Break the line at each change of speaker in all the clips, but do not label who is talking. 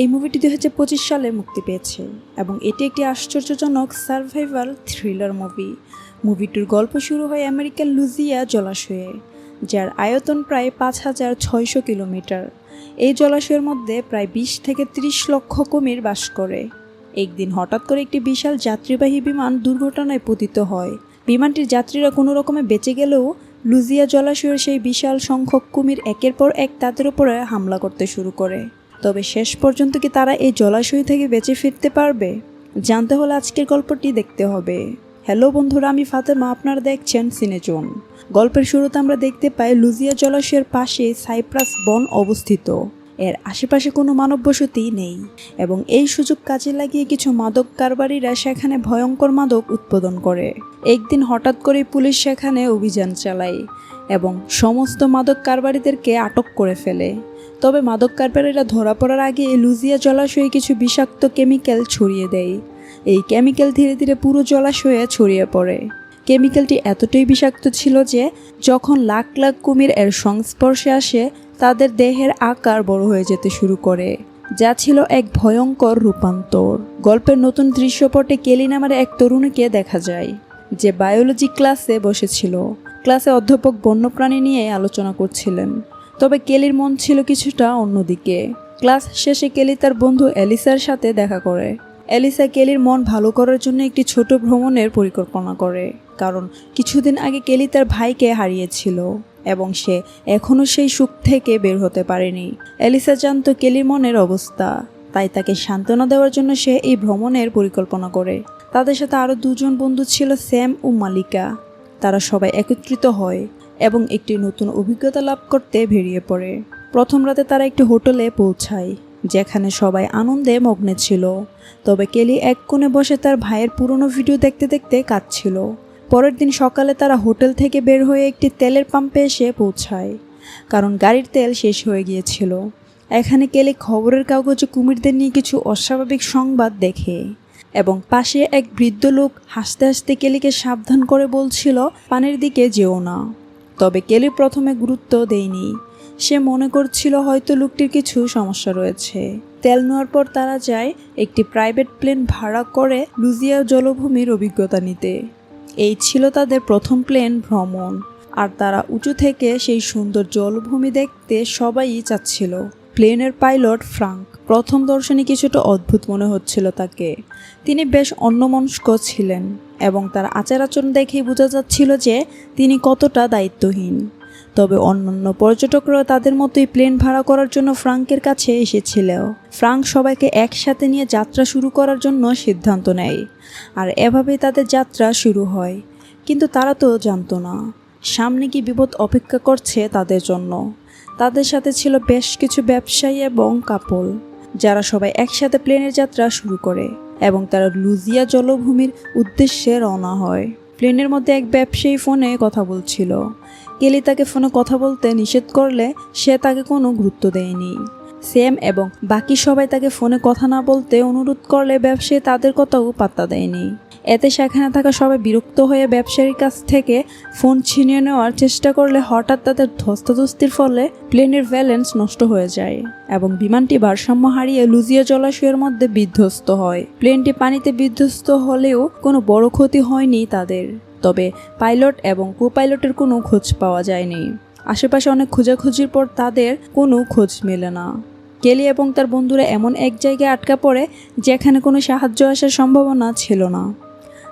এই মুভিটি দু হাজার পঁচিশ সালে মুক্তি পেয়েছে এবং এটি একটি আশ্চর্যজনক সার্ভাইভাল থ্রিলার মুভি মুভিটির গল্প শুরু হয় আমেরিকান লুজিয়া জলাশয়ে, যার আয়তন প্রায় পাঁচ হাজার ছয়শো কিলোমিটার। এই জলাশয়ের মধ্যে প্রায় বিশ থেকে ত্রিশ লক্ষ কুমির বাস করে। একদিন হঠাৎ করে একটি বিশাল যাত্রীবাহী বিমান দুর্ঘটনায় পতিত হয়। বিমানটির যাত্রীরা কোনো রকমে বেঁচে গেলেও লুজিয়া জলাশয়ের সেই বিশাল সংখ্যক কুমির একের পর এক তাদের উপরে হামলা করতে শুরু করে। তবে শেষ পর্যন্ত কি তারা এই জলাশয় থেকে বেঁচে ফিরতে পারবে? জানতে হলে আজকের গল্পটি দেখতে হবে। হ্যালো বন্ধুরা, আমি ফাতেমা, আপনারা দেখছেন সিনেজন। গল্পের শুরুতে আমরা দেখতে পাই লুজিয়া জলাশয়ের পাশে সাইপ্রাস বন অবস্থিত। এর আশেপাশে কোনো মানব বসতি নেই এবং এই সুযোগ কাজে লাগিয়ে কিছু মাদক কারবারিরা সেখানে ভয়ঙ্কর মাদক উৎপাদন করে। একদিন হঠাৎ করে পুলিশ সেখানে অভিযান চালায় এবং সমস্ত মাদক কারবারিদেরকে আটক করে ফেলে। তবে মাদক কারবারিরা ধরা পড়ার আগে এই লুজিয়া জলাশয়ে কিছু বিষাক্ত কেমিক্যাল ছড়িয়ে দেয়। এই কেমিক্যাল ধীরে ধীরে পুরো জলাশয়ে ছড়িয়ে পড়ে। কেমিক্যালটি এতটাই বিষাক্ত ছিল যে, যখন লাখ লাখ কুমির এর সংস্পর্শে আসে, তাদের দেহের আকার বড় হয়ে যেতে শুরু করে, যা ছিল এক ভয়ঙ্কর রূপান্তর। গল্পের নতুন দৃশ্যপটে কেলি নামের এক তরুণীকে দেখা যায়, যে বায়োলজি ক্লাসে বসেছিল। ক্লাসে অধ্যাপক বন্যপ্রাণী নিয়ে আলোচনা করছিলেন। তবে কেলির মন ছিল কিছুটা অন্যদিকে। ক্লাস শেষে কেলি তার বন্ধু এলিসার সাথে দেখা করে। অ্যালিসা কেলির মন ভালো করার জন্য একটি ছোট ভ্রমণের পরিকল্পনা করে, কারণ কিছুদিন আগে কেলি তার ভাইকে হারিয়েছিল এবং সে এখনও সেই সুখ থেকে বের হতে পারেনি। অ্যালিসা জানতো কেলির মনের অবস্থা, তাই তাকে সান্ত্বনা দেওয়ার জন্য সে এই ভ্রমণের পরিকল্পনা করে। তাদের সাথে আরও দুজন বন্ধু ছিল স্যাম ও মালিকা। তারা সবাই একত্রিত হয়। এবং একটি নতুন অভিজ্ঞতা লাভ করতে বেরিয়ে পড়ে। প্রথম রাতে তারা একটি হোটেলে পৌঁছায়, যেখানে সবাই আনন্দে মগ্নে ছিল। তবে কেলি এক কোণে বসে তার ভাইয়ের পুরনো ভিডিও দেখতে দেখতে কাঁদছিল। পরের দিন সকালে তারা হোটেল থেকে বের হয়ে একটি তেলের পাম্পে এসে পৌঁছায়, কারণ গাড়ির তেল শেষ হয়ে গিয়েছিল। এখানে কেলি খবরের কাগজে কুমিরদের নিয়ে কিছু অস্বাভাবিক সংবাদ দেখে এবং পাশে এক বৃদ্ধ লোক হাসতে হাসতে কেলিকে সাবধান করে বলছিল, পানির দিকে যেও না। তবে কেলি প্রথমে গুরুত্ব দেয়নি। সে মনে করছিল হয়তো লোকটির কিছু সমস্যা রয়েছে। তেল নেওয়ার পর তারা যায় একটি প্রাইভেট প্লেন ভাড়া করে লুজিয়া জলভূমির অভিজ্ঞতা নিতে। এই ছিল তাদের প্রথম প্লেন ভ্রমণ। আর তারা উঁচু থেকে সেই সুন্দর জলভূমি দেখতে সবাই চাচ্ছিল। প্লেনের পাইলট ফ্রাঙ্ক প্রথম দর্শনে কিছুটা অদ্ভুত মনে হচ্ছিল তাকে। তিনি বেশ অন্যমনস্ক ছিলেন। এবং তার আচার আচরণ দেখেই বোঝা যাচ্ছিল যে তিনি কতটা দায়িত্বহীন। তবে অন্যান্য পর্যটকরা তাদের মতোই প্লেন ভাড়া করার জন্য ফ্রাঙ্কের কাছে এসেছিল ফ্রাঙ্ক সবাইকে একসাথে নিয়ে যাত্রা শুরু করার জন্য সিদ্ধান্ত নেয়, আর এভাবেই তাদের যাত্রা শুরু হয়। কিন্তু তারা তো জানতো না, সামনে কি বিপদ অপেক্ষা করছে তাদের জন্য। তাদের সাথে ছিল বেশ কিছু ব্যবসায়ী এবং কাপল যারা সবাই একসাথে প্লেনের যাত্রা শুরু করে। এবং তারা লুজিয়া জলভূমির উদ্দেশ্যে রওনা হয়। প্লেনের মধ্যে এক ব্যবসায়ী ফোনে কথা বলছিল। কেলি তাকে ফোনে কথা বলতে নিষেধ করলে সে তাকে কোনো গুরুত্ব দেয়নি। সেম এবং বাকি সবাই তাকে ফোনে কথা না বলতে অনুরোধ করলে ব্যবসায়ী তাদের কথাও পাত্তা দেয়নি। এতে সেখানে থাকা সবাই বিরক্ত হয়ে ব্যবসায়ীর কাছ থেকে ফোন ছিনিয়ে নেওয়ার চেষ্টা করলে হঠাৎ তাদের ধস্তাধস্তির ফলে প্লেনের ব্যালেন্স নষ্ট হয়ে যায় এবং বিমানটি ভারসাম্য হারিয়ে লুজিয়া জলাশয়ের মধ্যে বিধ্বস্ত হয়। প্লেনটি পানিতে বিধ্বস্ত হলেও কোনো বড় ক্ষতি হয়নি তাদের, তবে পাইলট এবং কো পাইলটের কোনো খোঁজ পাওয়া যায়নি। আশেপাশে অনেক খোঁজাখুঁজির পর তাদের কোনো খোঁজ মেলে না। কেলি এবং তার বন্ধুরা এমন এক জায়গায় আটকা পড়ে যেখানে কোনো সাহায্য আসার সম্ভাবনা ছিল না।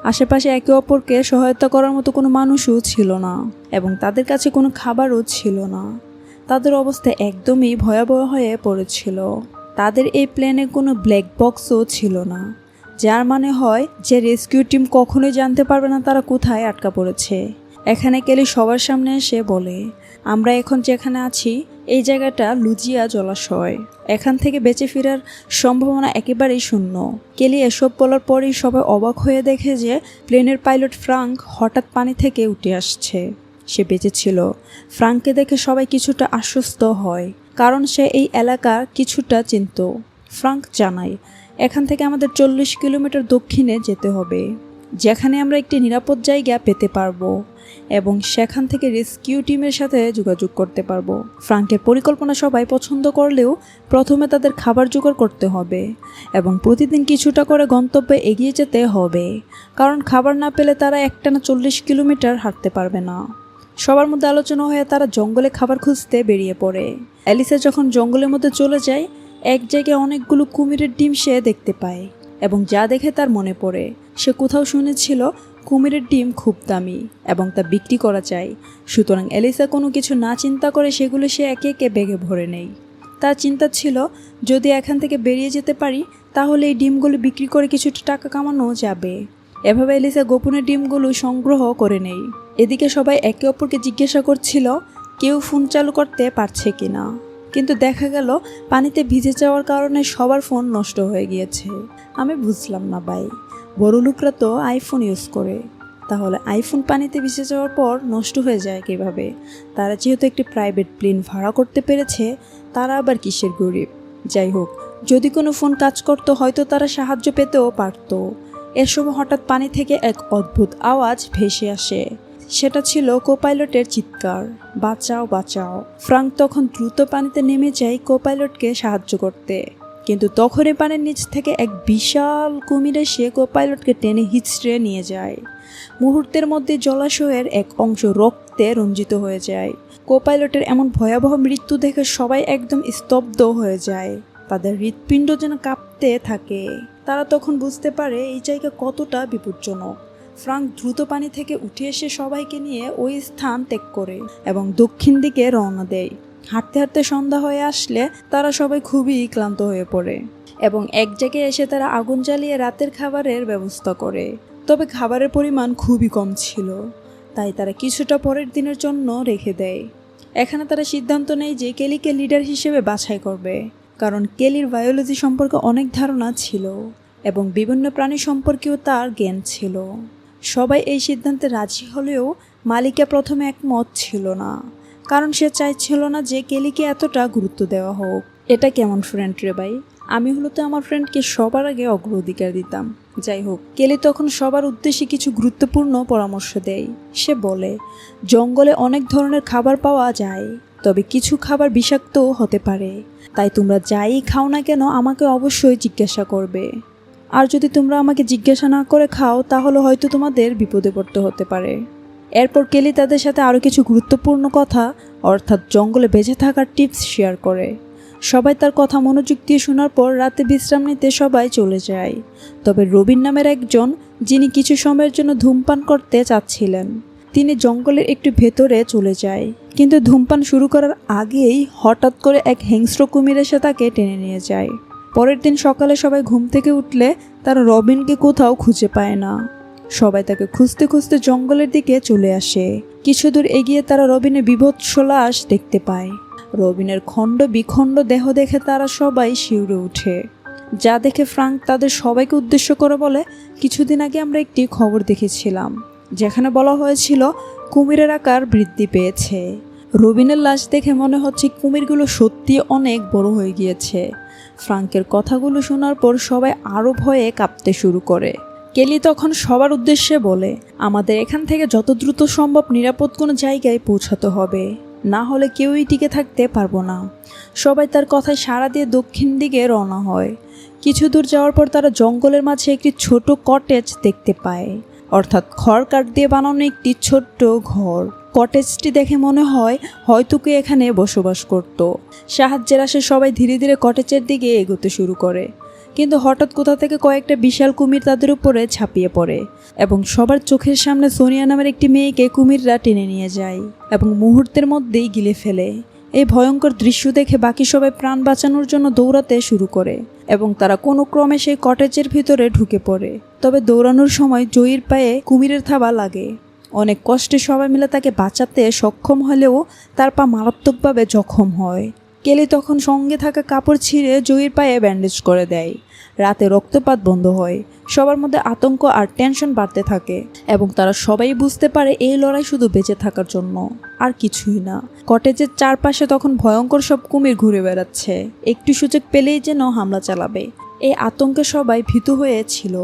আশেপাশে একে অপরকে সহায়তা করার মতো কোনো মানুষও ছিল না এবং তাদের কাছে কোনো খাবারও ছিল না। তাদের অবস্থা একদমই ভয়াবহ হয়ে পড়েছিল। তাদের এই প্লেনে কোনো ব্ল্যাক বক্সও ছিল না, যার মানে হয় যে রেস্কিউ টিম কখনোই জানতে পারবে না তারা কোথায় আটকা পড়েছে। এখানে কেলি সবার সামনে এসে বলে, আমরা এখন যেখানে আছি এই জায়গাটা লুজিয়া জলাশয়। এখান থেকে বেঁচে ফেরার সম্ভাবনা একেবারেই শূন্য। কেলি এসব বলার পরেই সবাই অবাক হয়ে দেখে যে প্লেনের পাইলট ফ্রাঙ্ক হঠাৎ পানি থেকে উঠে আসছে। সে বেঁচে ছিল। ফ্রাঙ্ককে দেখে সবাই কিছুটা আশ্বস্ত হয়, কারণ সে এই এলাকার কিছুটা চিনত। ফ্রাঙ্ক জানায়, এখান থেকে আমাদের চল্লিশ কিলোমিটার দক্ষিণে যেতে হবে। যেখানে আমরা একটি নিরাপদ জায়গা পেতে পারব এবং সেখান থেকে রেস্কিউ টিমের সাথে যোগাযোগ করতে পারব। ফ্রাঙ্কের পরিকল্পনা সবাই পছন্দ করলেও প্রথমে তাদের খাবার জোগাড় করতে হবে এবং প্রতিদিন কিছুটা করে গন্তব্যে এগিয়ে যেতে হবে, কারণ খাবার না পেলে তারা একটানা চল্লিশ কিলোমিটার হাঁটতে পারবে না। সবার মধ্যে আলোচনা হয়ে তারা জঙ্গলে খাবার খুঁজতে বেরিয়ে পড়ে। অ্যালিসা যখন জঙ্গলের মধ্যে চলে যায়, এক জায়গায় অনেকগুলো কুমিরের ডিম সে দেখতে পায় এবং যা দেখে তার মনে পড়ে। সে কোথাও শুনেছিল কুমিরের ডিম খুব দামি এবং তা বিক্রি করা চাই। সুতরাং এলিসা কোনো কিছু না চিন্তা করে সেগুলো সে একে একে বেগে ভরে নেয়। তার চিন্তা ছিল, যদি এখান থেকে বেরিয়ে যেতে পারি, তাহলে এই ডিমগুলো বিক্রি করে কিছুটা টাকা কামানো যাবে। এভাবে এলিসা গোপনে ডিমগুলো সংগ্রহ করে নেই এদিকে সবাই একে অপরকে জিজ্ঞাসা করছিল, কেউ ফোন চালু করতে পারছে কিনা? কিন্তু দেখা গেল, পানিতে ভিজে যাওয়ার কারণে সবার ফোন নষ্ট হয়ে গিয়েছে। আমি বুঝলাম না ভাই। বড় লোকরা তো আইফোন ইউজ করে। তাহলে আইফোন পানিতে ভিজে যাওয়ার পর নষ্ট হয়ে যায় কীভাবে? তারা যেহেতু একটি প্রাইভেট প্লেন ভাড়া করতে পেরেছে, তারা আবার কিসের গরিব? যাই হোক, যদি কোনো ফোন কাজ করতো হয়তো তারা সাহায্য পেতেও পারতো। এ সময় হঠাৎ পানি থেকে এক অদ্ভুত আওয়াজ ভেসে আসে। সেটা ছিল কোপাইলটের চিৎকার, বাঁচাও বাঁচাও। ফ্রাঙ্ক তখন দ্রুত পানিতে নেমে যায় কোপাইলটকে সাহায্য করতে। কিন্তু তখনই পানির নিচ থেকে এক বিশাল কুমির এসে কোপাইলটকে টেনে হিচড়ে নিয়ে যায়। মুহূর্তের মধ্যে জলাশয়ের এক অংশ রক্তে রঞ্জিত হয়ে যায়। কোপাইলটের এমন ভয়াবহ মৃত্যু দেখে সবাই একদম স্তব্ধ হয়ে যায়। তাদের হৃৎপিণ্ড যেন কাঁপতে থাকে। তারা তখন বুঝতে পারে এই জায়গা কতটা বিপজ্জনক। ফ্রাঙ্ক দ্রুত পানি থেকে উঠে এসে সবাইকে নিয়ে ওই স্থান ত্যাগ করে এবং দক্ষিণ দিকে রওনা দেয়। হাঁটতে হাঁটতে সন্ধ্যা হয়ে আসলে তারা সবাই খুবই ক্লান্ত হয়ে পড়ে এবং এক জায়গায় এসে তারা আগুন জ্বালিয়ে রাতের খাবারের ব্যবস্থা করে। তবে খাবারের পরিমাণ খুবই কম ছিল, তাই তারা কিছুটা পরের দিনের জন্য রেখে দেয়। এখানে তারা সিদ্ধান্ত নেয় যে কেলিকে লিডার হিসেবে বাছাই করবে, কারণ কেলির বায়োলজি সম্পর্কে অনেক ধারণা ছিল এবং বিভিন্ন প্রাণী সম্পর্কেও তার জ্ঞান ছিল। সবাই এই সিদ্ধান্তে রাজি হলেও মালিকা প্রথমে একমত ছিল না। কারণ সে চাইছিল না যে কেলিকে এতটা গুরুত্ব দেওয়া হোক। এটা কেমন ফ্রেন্ড রে ভাই? আমি হলো তো আমার ফ্রেন্ডকে সবার আগে অগ্রাধিকার দিতাম। যাই হোক, কেলি তখন সবার উদ্দেশ্যে কিছু গুরুত্বপূর্ণ পরামর্শ দেয়। সে বলে, জঙ্গলে অনেক ধরনের খাবার পাওয়া যায়, তবে কিছু খাবার বিষাক্ত হতে পারে। তাই তোমরা যাই খাও না কেন আমাকে অবশ্যই জিজ্ঞাসা করবে। আর যদি তোমরা আমাকে জিজ্ঞাসা না করে খাও, তাহলে হয়তো তোমাদের বিপদে পড়তে হতে পারে। এরপর কেলি তাদের সাথে আরও কিছু গুরুত্বপূর্ণ কথা, অর্থাৎ জঙ্গলে বেঁচে থাকার টিপস শেয়ার করে। সবাই তার কথা মনোযোগ দিয়ে শোনার পর রাতে বিশ্রাম নিতে সবাই চলে যায়। তবে রবিন নামের একজন, যিনি কিছু সময়ের জন্য ধূমপান করতে চাচ্ছিলেন, তিনি জঙ্গলের একটু ভেতরে চলে যায়। কিন্তু ধূমপান শুরু করার আগেই হঠাৎ করে এক হিংস্র কুমির এসে তাকে টেনে নিয়ে যায়। পরের দিন সকালে সবাই ঘুম থেকে উঠলে তারা রবিনকে কোথাও খুঁজে পায় না। সবাই তাকে খুঁজতে খুঁজতে জঙ্গলের দিকে চলে আসে। কিছু দূর এগিয়ে তারা রবিনের বিভৎস লাশ দেখতে পায়। রবিনের খণ্ড বিখণ্ড দেহ দেখে তারা সবাই শিউরে উঠে যা দেখে ফ্রাঙ্ক তাদের সবাইকে উদ্দেশ্য করে বলে, কিছুদিন আগে আমরা একটি খবর দেখেছিলাম, যেখানে বলা হয়েছিল কুমিরের আকার বৃদ্ধি পেয়েছে। রবিনের লাশ দেখে মনে হচ্ছে কুমিরগুলো সত্যি অনেক বড় হয়ে গিয়েছে। ফ্রাঙ্কের কথাগুলো শোনার পর সবাই আরও ভয়ে কাঁপতে শুরু করে। কেলি তখন সবার উদ্দেশ্যে বলে, আমাদের এখান থেকে যত দ্রুত সম্ভব নিরাপদ কোনো জায়গায় পৌঁছাতে হবে। না হলে কেউই টিকে থাকতে পারব না। সবাই তার কথায় সাড়া দিয়ে দক্ষিণ দিকে রওনা হয়। কিছু দূর যাওয়ার পর তারা জঙ্গলের মাঝে একটি ছোট কটেজ দেখতে পায়, অর্থাৎ খড় কাঠ দিয়ে বানানো একটি ছোট্ট ঘর। কটেজটি দেখে মনে হয় হয়তো কে এখানে বসবাস করত। সাহায্যের আসে সবাই ধীরে ধীরে কটেজের দিকে এগোতে শুরু করে। কিন্তু হঠাৎ কোথা থেকে কয়েকটা বিশাল কুমির তাদের উপরে ছাপিয়ে পড়ে এবং সবার চোখের সামনে সোনিয়া নামের একটি মেয়েকে কুমিররা টেনে নিয়ে যায় এবং মুহূর্তের মধ্যেই গিলে ফেলে। এই ভয়ঙ্কর দৃশ্য দেখে বাকি সবাই প্রাণ বাঁচানোর জন্য দৌড়াতে শুরু করে এবং তারা কোনো ক্রমে সেই কটেজের ভিতরে ঢুকে পড়ে। তবে দৌড়ানোর সময় জয়ীর পায়ে কুমিরের থাবা লাগে। অনেক কষ্টে সবাই মিলে তাকে বাঁচাতে সক্ষম হলেও তার পা মারাত্মকভাবে জখম হয়। কেলি তখন সঙ্গে থাকা কাপড় ছিঁড়ে জয়ীর পায়ে ব্যান্ডেজ করে দেয়। রাতে রক্তপাত বন্ধ হয়। সবার মধ্যে আতঙ্ক আর টেনশন বাড়তে থাকে এবং তারা সবাই বুঝতে পারে এই লড়াই শুধু বেঁচে থাকার জন্য। আর কিছুই না। কটেজের চারপাশে তখন ভয়ঙ্কর সব কুমির ঘুরে বেড়াচ্ছে। একটু সুযোগ পেলেই যেন হামলা চালাবে। এই আতঙ্কে সবাই ভীতু হয়েছিল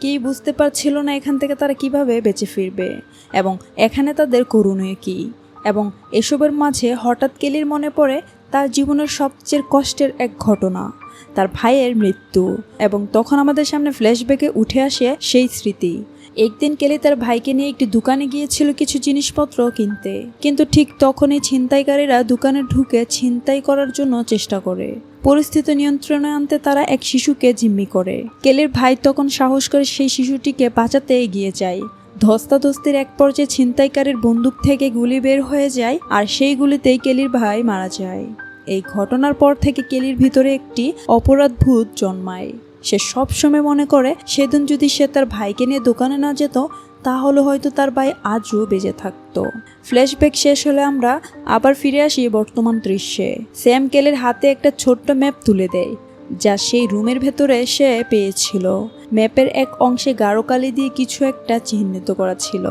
কেই বুঝতে পারছিল না এখান থেকে তারা কীভাবে বেঁচে ফিরবে এবং এখানে তাদের করণীয় কী। এবং এসবের মাঝে হঠাৎ কেলির মনে পড়ে তার জীবনের সবচেয়ে কষ্টের এক ঘটনা। তার ভাইয়ের মৃত্যু এবং তখন আমাদের সামনে ফ্ল্যাশব্যাকে উঠে আসে সেই স্মৃতি। একদিন কেলি তার ভাইকে নিয়ে একটি দোকানে গিয়েছিল কিছু জিনিসপত্র কিনতে। কিন্তু ঠিক তখনই ছিনতাইকারীরা দোকানে ঢুকে ছিনতাই করার জন্য চেষ্টা করে। পরিস্থিতি নিয়ন্ত্রণে আনতে তারা এক শিশুকে জিম্মি করে। কেলির ভাই তখন সাহস করে সেই শিশুটিকে বাঁচাতে এগিয়ে যায়। ধস্তাধস্তির এক পর্যায়ে ছিনতাইকারীর বন্দুক থেকে গুলি বের হয়ে যায় আর সেই গুলিতেই কেলির ভাই মারা যায়। এই ঘটনার পর থেকে কেলির ভিতরে একটি অপরাধ ভূত জন্মায়। সে সবসময় মনে করে, সেদিন যদি সে তার ভাইকে নিয়ে দোকানে না যেত, তাহলে হয়তো তার ভাই আজও বেঁচে থাকতো। ফ্ল্যাশব্যাক শেষ হলে আমরা আবার ফিরে আসি বর্তমান দৃশ্যে। স্যাম কেলের হাতে একটা ছোট্ট ম্যাপ তুলে দেয়। যা সেই রুমের ভেতরে সে পেয়েছিল। ম্যাপের এক অংশে গাঢ় কালি দিয়ে কিছু একটা চিহ্নিত করা ছিল,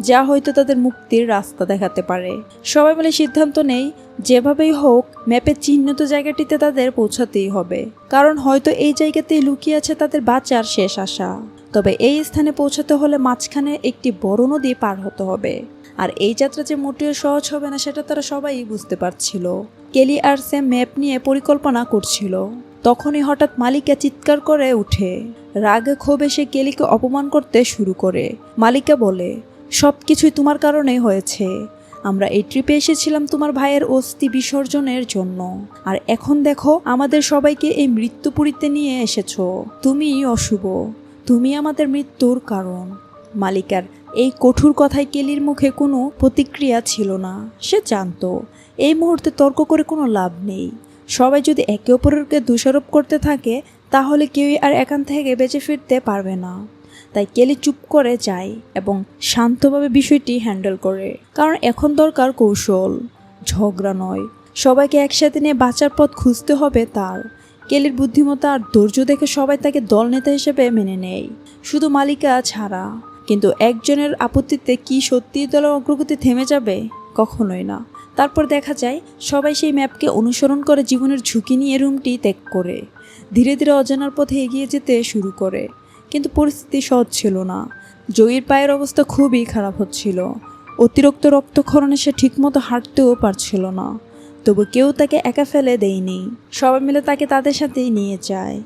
যা হয়তো তাদের মুক্তির রাস্তা দেখাতে পারে। সবাই মিলে সিদ্ধান্ত নেই, যেভাবেই হোক ম্যাপের চিহ্নিত জায়গাটিতে তাদের পৌঁছাতেই হবে। কারণ হয়তো এই জায়গাতেই লুকিয়ে আছে তাদের বাঁচার শেষ আশা। তবে এই স্থানে পৌঁছাতে হলে মাঝখানে একটি বড় নদী পার হতে হবে। আর এই যাত্রা যে মোটেও সহজ হবে না, সেটা তারা সবাই বুঝতে পারছিল। কেলি আর স্যাম ম্যাপ নিয়ে পরিকল্পনা করছিল। তখনই হঠাৎ মালিকা চিৎকার করে উঠে। রাগে ক্ষোভে সে কেলিকে অপমান করতে শুরু করে। মালিকা বলে সব কিছুই তোমার কারণে হয়েছে। আমরা এই ট্রিপে এসেছিলাম তোমার ভাইয়ের অস্থি বিসর্জনের জন্য। আর এখন দেখো, আমাদের সবাইকে এই মৃত্যুপুরীতে নিয়ে এসেছ। তুমিই অশুভ। তুমি আমাদের মৃত্যুর কারণ। মালিকার এই কঠোর কথায় কেলির মুখে কোনো প্রতিক্রিয়া ছিল না। সে জানতো, এই মুহূর্তে তর্ক করে কোনো লাভ নেই। সবাই যদি একে অপরকে দোষারোপ করতে থাকে, তাহলে কেউই আর এখান থেকে বেঁচে ফিরতে পারবে না। তাই কেলি চুপ করে যায় এবং শান্তভাবে বিষয়টি হ্যান্ডেল করে। কারণ এখন দরকার কৌশল। ঝগড়া নয়। সবাইকে একসাথে নিয়ে বাঁচার পথ খুঁজতে হবে তার। কেলির বুদ্ধিমত্তা আর ধৈর্য দেখে সবাই তাকে দলনেতা হিসেবে মেনে নেয়। শুধু মালিকা ছাড়া। কিন্তু একজনের আপত্তিতে কি সত্যি দলের অগ্রগতি থেমে যাবে? কখনোই না। তারপর দেখা যায়, সবাই সেই ম্যাপকে অনুসরণ করে জীবনের ঝুঁকি নিয়ে রুমটি ত্যাগ করে। ধীরে ধীরে অজানার পথে এগিয়ে যেতে শুরু করে। কিন্তু পরিস্থিতি সহজ ছিল না। জয়ীর পায়ের অবস্থা খুবই খারাপ হচ্ছিল। অতিরিক্ত রক্তক্ষরণে সে ঠিকমতো হাঁটতেও পারছিল না। তবু কেউ তাকে একা ফেলে দেয়নি। সবাই মিলে তাকে তাদের সাথেই নিয়ে যায়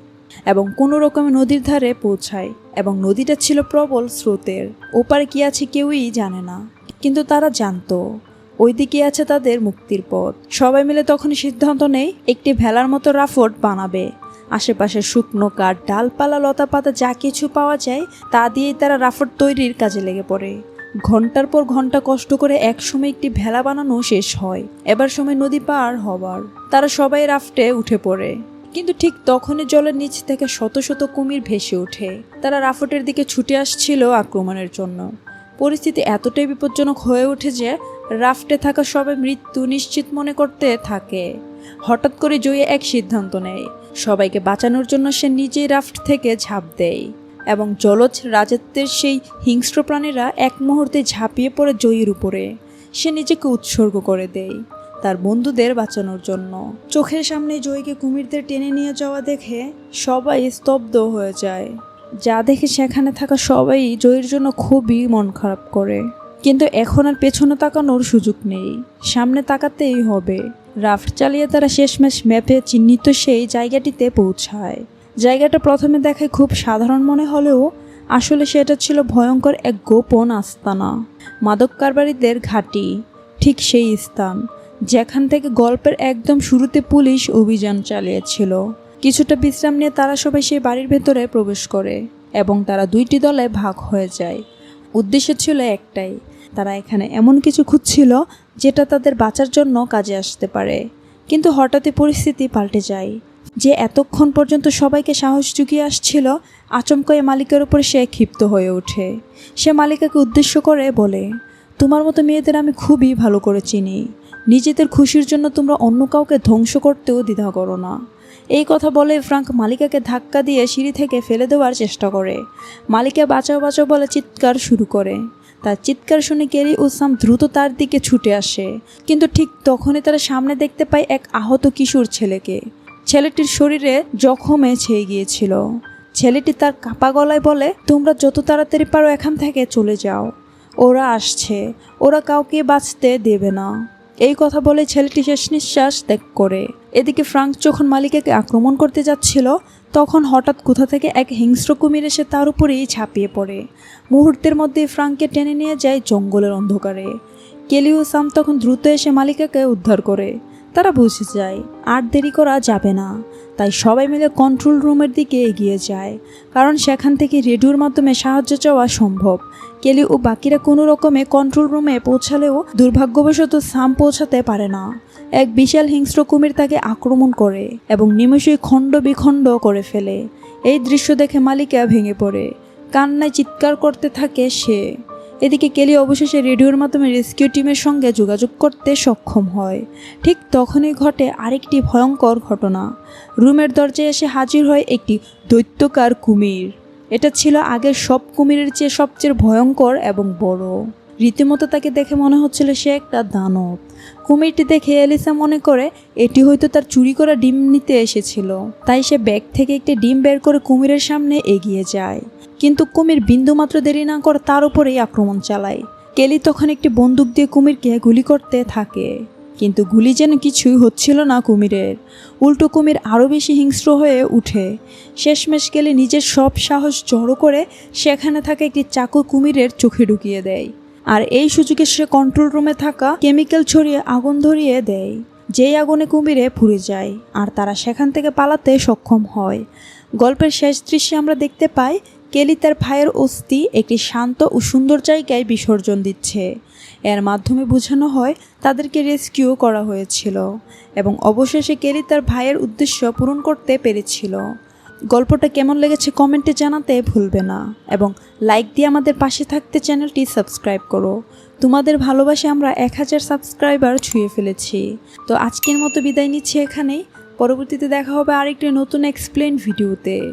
এবং কোনো রকমে নদীর ধারে পৌঁছায় এবং নদীটা ছিল প্রবল স্রোতের। ওপারে কি আছে কেউই জানে না। কিন্তু তারা জানতো। ওইদিকে আছে তাদের মুক্তির পথ। সবাই মিলে তখন সিদ্ধান্ত নেই একটি ভেলার মতো রাফট বানাবে। আশেপাশে শুকনো কাঠ, ডালপালা লতা পাতা যা কিছু পাওয়া যায়, তা দিয়েই তারা রাফট তৈরির কাজে লেগে পড়ে। ঘণ্টার পর ঘণ্টা কষ্ট করে একসময় একটি ভেলা বানানো শেষ হয়। এবার সময় নদী পার হবার। তারা সবাই রাফটে উঠে পড়ে। কিন্তু ঠিক তখনই জলের নিচ থেকে শত শত কুমির ভেসে ওঠে। তারা রাফটের দিকে ছুটে আসছিল আক্রমণের জন্য। পরিস্থিতি এতটাই বিপজ্জনক হয়ে ওঠে যে রাফটে থাকা সবাই মৃত্যু নিশ্চিত মনে করতে থাকে। হঠাৎ করে জয়ী এক সিদ্ধান্ত নেয়। সবাইকে বাঁচানোর জন্য সে নিজেই রাফট থেকে ঝাঁপ দেয় এবং জলজ রাজত্বের সেই হিংস্র প্রাণীরা এক মুহূর্তে ঝাঁপিয়ে পড়ে জয়ীর উপরে। সে নিজেকে উৎসর্গ করে দেয় তার বন্ধুদের বাঁচানোর জন্য। চোখের সামনে জয়ীকে কুমিরদের টেনে নিয়ে যাওয়া দেখে সবাই স্তব্ধ হয়ে যায়। যা দেখে সেখানে থাকা সবাই জয়ীর জন্য খুবই মন খারাপ করে। কিন্তু এখন আর পেছনে তাকানোর সুযোগ নেই। সামনে তাকাতেই হবে। রাফট চালিয়ে তারা শেষমেশ ম্যাপে চিহ্নিত সেই জায়গাটিতে পৌঁছায়। জায়গাটা প্রথমে দেখায় খুব সাধারণ মনে হলেও আসলে সেটা ছিল ভয়ঙ্কর এক গোপন আস্তানা। মাদক কারবারিদের ঘাঁটি, ঠিক সেই স্থান, যেখান থেকে গল্পের একদম শুরুতে পুলিশ অভিযান চালিয়েছিল। কিছুটা বিশ্রাম নিয়ে তারা সবাই সেই বাড়ির ভেতরে প্রবেশ করে এবং তারা দুইটি দলে ভাগ হয়ে যায়। উদ্দেশ্য ছিল একটাই তারা এখানে এমন কিছু খুঁজছিল যেটা তাদের বাঁচার জন্য কাজে আসতে পারে। কিন্তু হঠাৎই পরিস্থিতি পাল্টে যায়। যে এতক্ষণ পর্যন্ত সবাইকে সাহস জুগিয়ে আসছিল আচমকয়ে মালিকের উপরে সে ক্ষিপ্ত হয়ে ওঠে। সে মালিকাকে উদ্দেশ্য করে বলে, তোমার মতো মেয়েদের আমি খুবই ভালো করে চিনি। নিজেদের খুশির জন্য তোমরা অন্য কাউকে ধ্বংস করতেও দ্বিধা করো না। এই কথা বলে ফ্রাঙ্ক মালিকাকে ধাক্কা দিয়ে সিঁড়ি থেকে ফেলে দেওয়ার চেষ্টা করে। মালিকা বাঁচাও বাঁচাও বলে চিৎকার শুরু করে। তার চিৎকার শুনে কেরি ও সাম দ্রুত তার দিকে ছুটে আসে। কিন্তু ঠিক তখনই তারা সামনে দেখতে পায় এক আহত কিশোর ছেলেকে। ছেলেটির শরীরে জখমে ছেয়ে গিয়েছিল। ছেলেটি তার কাপা গলায় বলে, তোমরা যত তাড়াতাড়ি পারো এখান থেকে চলে যাও। ওরা আসছে। ওরা কাউকে বাঁচতে দেবে না। এই কথা বলে ছেলেটি শেষ নিঃশ্বাস ত্যাগ করে। এদিকে ফ্রাঙ্ক যখন মালিকাকে আক্রমণ করতে যাচ্ছিল তখন হঠাৎ কোথা থেকে এক হিংস্র কুমির এসে তার উপরেই ঝাঁপিয়ে পড়ে। মুহূর্তের মধ্যে ফ্রাঙ্ককে টেনে নিয়ে যায় জঙ্গলের অন্ধকারে। কেলি ও সাম তখন দ্রুত এসে মালিকাকে উদ্ধার করে। তারা বুঝে যায়, আর দেরি করা যাবে না। তাই সবাই মিলে কন্ট্রোল রুমের দিকে এগিয়ে যায়, কারণ সেখান থেকে রেডিওর মাধ্যমে সাহায্য চাওয়া সম্ভব। কেলি ও বাকিরা কোনো রকমে কন্ট্রোল রুমে পৌঁছালেও দুর্ভাগ্যবশত সাম পৌঁছাতে পারে না। এক বিশাল হিংস্র কুমির তাকে আক্রমণ করে এবং নিমেষই খণ্ড বিখণ্ড করে ফেলে। এই দৃশ্য দেখে মালিকা ভেঙে পড়ে। কান্নায় চিৎকার করতে থাকে সে। এদিকে কেলি অবশেষে রেডিওর মাধ্যমে রেস্কিউ টিমের সঙ্গে যোগাযোগ করতে সক্ষম হয়। ঠিক তখনই ঘটে আরেকটি ভয়ঙ্কর ঘটনা। রুমের দরজায় এসে হাজির হয় একটি দৈত্যকার কুমির। এটা ছিল আগের সব কুমিরের চেয়ে সবচেয়ে ভয়ঙ্কর এবং বড়। রীতিমতো তাকে দেখে মনে হচ্ছিল সে একটা দানব। কুমিরটি দেখে এলিসা মনে করে, এটি হয়তো তার চুরি করা ডিম নিতে এসেছিল। তাই সে ব্যাগ থেকে একটি ডিম বের করে কুমিরের সামনে এগিয়ে যায়। কিন্তু কুমির বিন্দুমাত্র দেরি না করে তার উপরেই আক্রমণ চালায়। কেলি তখন একটি বন্দুক দিয়ে কুমিরকে গুলি করতে থাকে। কিন্তু গুলি যেন কিছুই হচ্ছিল না কুমিরের। উল্টো কুমির আরও বেশি হিংস্র হয়ে উঠে। শেষমেশ কেলি নিজের সব সাহস জড়ো করে সেখানে থাকা একটি চাকু কুমিরের চোখে ঢুকিয়ে দেয়। আর এই সুযোগে সে কন্ট্রোল রুমে থাকা কেমিক্যাল ছড়িয়ে আগুন ধরিয়ে দেয়। যেই আগুনে কুমিরে পুড়ে যায় আর তারা সেখান থেকে পালাতে সক্ষম হয়। গল্পের শেষ দৃশ্যে আমরা দেখতে পাই, কেলি তার ভাইয়ের অস্থি একটি শান্ত ও সুন্দর জায়গায় বিসর্জন দিচ্ছে। এর মাধ্যমে বোঝানো হয়, তাদেরকে রেস্কিউ করা হয়েছিল এবং অবশেষে কেলি তার ভাইয়ের উদ্দেশ্য পূরণ করতে পেরেছিল। গল্পটা কেমন লেগেছে কমেন্টে জানাতে ভুলবে না এবং লাইক দিয়ে আমাদের পাশে থাকতে চ্যানেলটি সাবস্ক্রাইব করো। তোমাদের ভালোবাসে আমরা এক হাজার সাবস্ক্রাইবার ছুঁয়ে ফেলেছি। তো আজকের মতো বিদায় নিচ্ছি এখানেই। পরবর্তীতে দেখা হবে আরেকটি নতুন এক্সপ্লেন ভিডিওতে